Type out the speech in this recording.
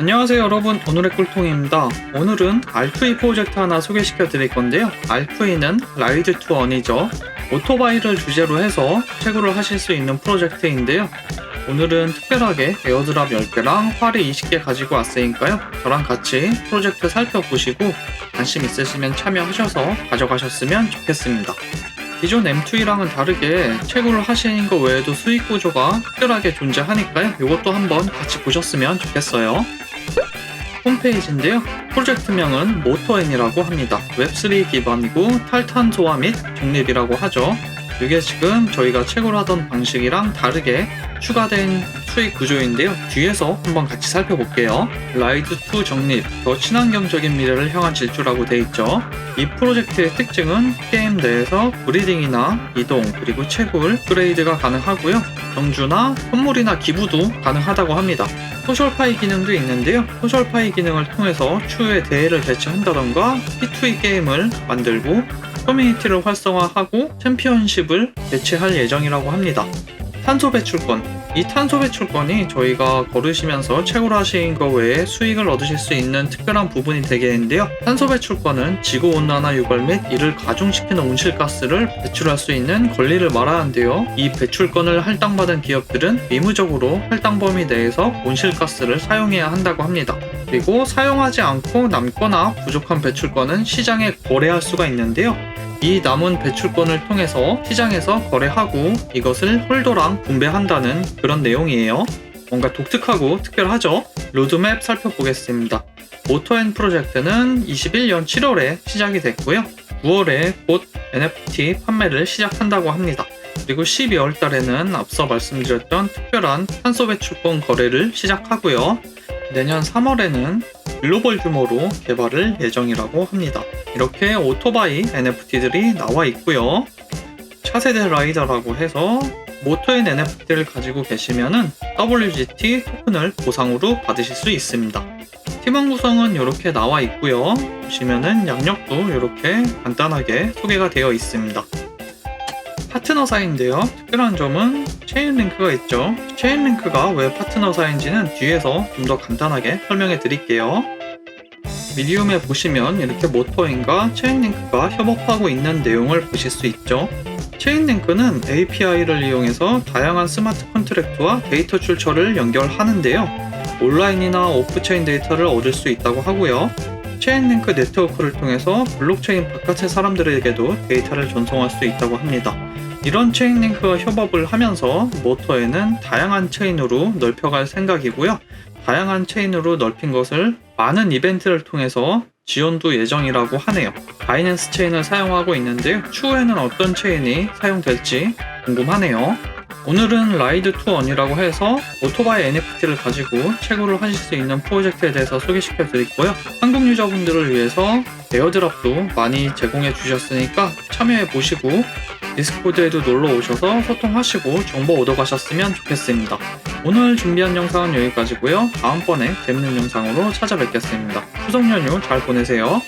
안녕하세요 여러분. 오늘의 꿀통입니다. 오늘은 R2E 프로젝트 하나 소개시켜 드릴 건데요. R2E는 라이드 투 언이죠 오토바이를 주제로 해서 채굴을 하실 수 있는 프로젝트인데요. 오늘은 특별하게 에어드랍 10개랑 활이 20개 가지고 왔으니까요. 저랑 같이 프로젝트 살펴보시고 관심 있으시면 참여하셔서 가져가셨으면 좋겠습니다. 기존 M2E랑은 다르게 채굴을 하시는 것 외에도 수익 구조가 특별하게 존재하니까요. 이것도 한번 같이 보셨으면 좋겠어요 홈페이지인데요. 프로젝트명은 모토엔이라고 합니다. 웹3 기반이고 탈탄 소화 및 중립이라고 하죠. 이게 지금 저희가 책으로 하던 방식이랑 다르게 추가된 수익 구조인데요. 뒤에서 한번 같이 살펴볼게요. 라이드2 정립, 더 친환경적인 미래를 향한 질주라고 돼 있죠. 이 프로젝트의 특징은 게임 내에서 브리딩이나 이동, 그리고 채굴, 그레이드가 가능하고요. 경주나 선물이나 기부도 가능하다고 합니다. 소셜파이 기능도 있는데요. 소셜파이 기능을 통해서 추후에 대회를 개최한다던가 P2E 게임을 만들고 커뮤니티를 활성화하고 챔피언십을 개최할 예정이라고 합니다. 탄소 배출권. 이 탄소 배출권이 저희가 걸으시면서 채굴 하신 거 외에 수익을 얻으실 수 있는 특별한 부분이 되겠는데요. 탄소 배출권은 지구 온난화 유발 및 이를 가중시키는 온실가스를 배출할 수 있는 권리를 말하는데요. 이 배출권을 할당받은 기업들은 의무적으로 할당 범위 내에서 온실가스를 사용해야 한다고 합니다. 그리고 사용하지 않고 남거나 부족한 배출권은 시장에 거래할 수가 있는데요. 이 남은 배출권을 통해서 시장에서 거래하고 이것을 홀더랑 분배한다는 그런 내용이에요. 뭔가 독특하고 특별하죠? 로드맵 살펴보겠습니다. 모토앤 프로젝트는 21년 7월에 시작이 됐고요. 9월에 곧 NFT 판매를 시작한다고 합니다. 그리고 12월 달에는 앞서 말씀드렸던 특별한 탄소 배출권 거래를 시작하고요. 내년 3월에는 글로벌 규모로 개발을 예정이라고 합니다. 이렇게 오토바이 NFT들이 나와 있고요. 차세대 라이더라고 해서 모토인 NFT를 가지고 계시면은 WGT 토큰을 보상으로 받으실 수 있습니다. 팀원 구성은 이렇게 나와 있고요. 보시면은 양력도 이렇게 간단하게 소개가 되어 있습니다. 파트너사인데요. 특별한 점은 체인 링크가 있죠. 체인 링크가 왜 파트너사인지는 뒤에서 좀 더 간단하게 설명해 드릴게요. 미디움에 보시면 이렇게 모터인과 체인링크가 협업하고 있는 내용을 보실 수 있죠. 체인링크는 API를 이용해서 다양한 스마트 컨트랙트와 데이터 출처를 연결하는데요. 온라인이나 오프체인 데이터를 얻을 수 있다고 하고요. 체인링크 네트워크를 통해서 블록체인 바깥의 사람들에게도 데이터를 전송할 수 있다고 합니다. 이런 체인링크와 협업을 하면서 모터에는 다양한 체인으로 넓혀갈 생각이고요. 다양한 체인으로 넓힌 것을 많은 이벤트를 통해서 지원도 예정이라고 하네요. 바이낸스 체인을 사용하고 있는데 추후에는 어떤 체인이 사용될지 궁금하네요. 오늘은 라이드 투 언이라고 해서 오토바이 NFT를 가지고 채굴을 하실 수 있는 프로젝트에 대해서 소개시켜 드리고요. 한국 유저분들을 위해서 에어드랍도 많이 제공해 주셨으니까 참여해 보시고 디스코드에도 놀러 오셔서 소통하시고 정보 얻어가셨으면 좋겠습니다. 오늘 준비한 영상은 여기까지고요. 다음번에 재밌는 영상으로 찾아뵙겠습니다. 추석 연휴 잘 보내세요.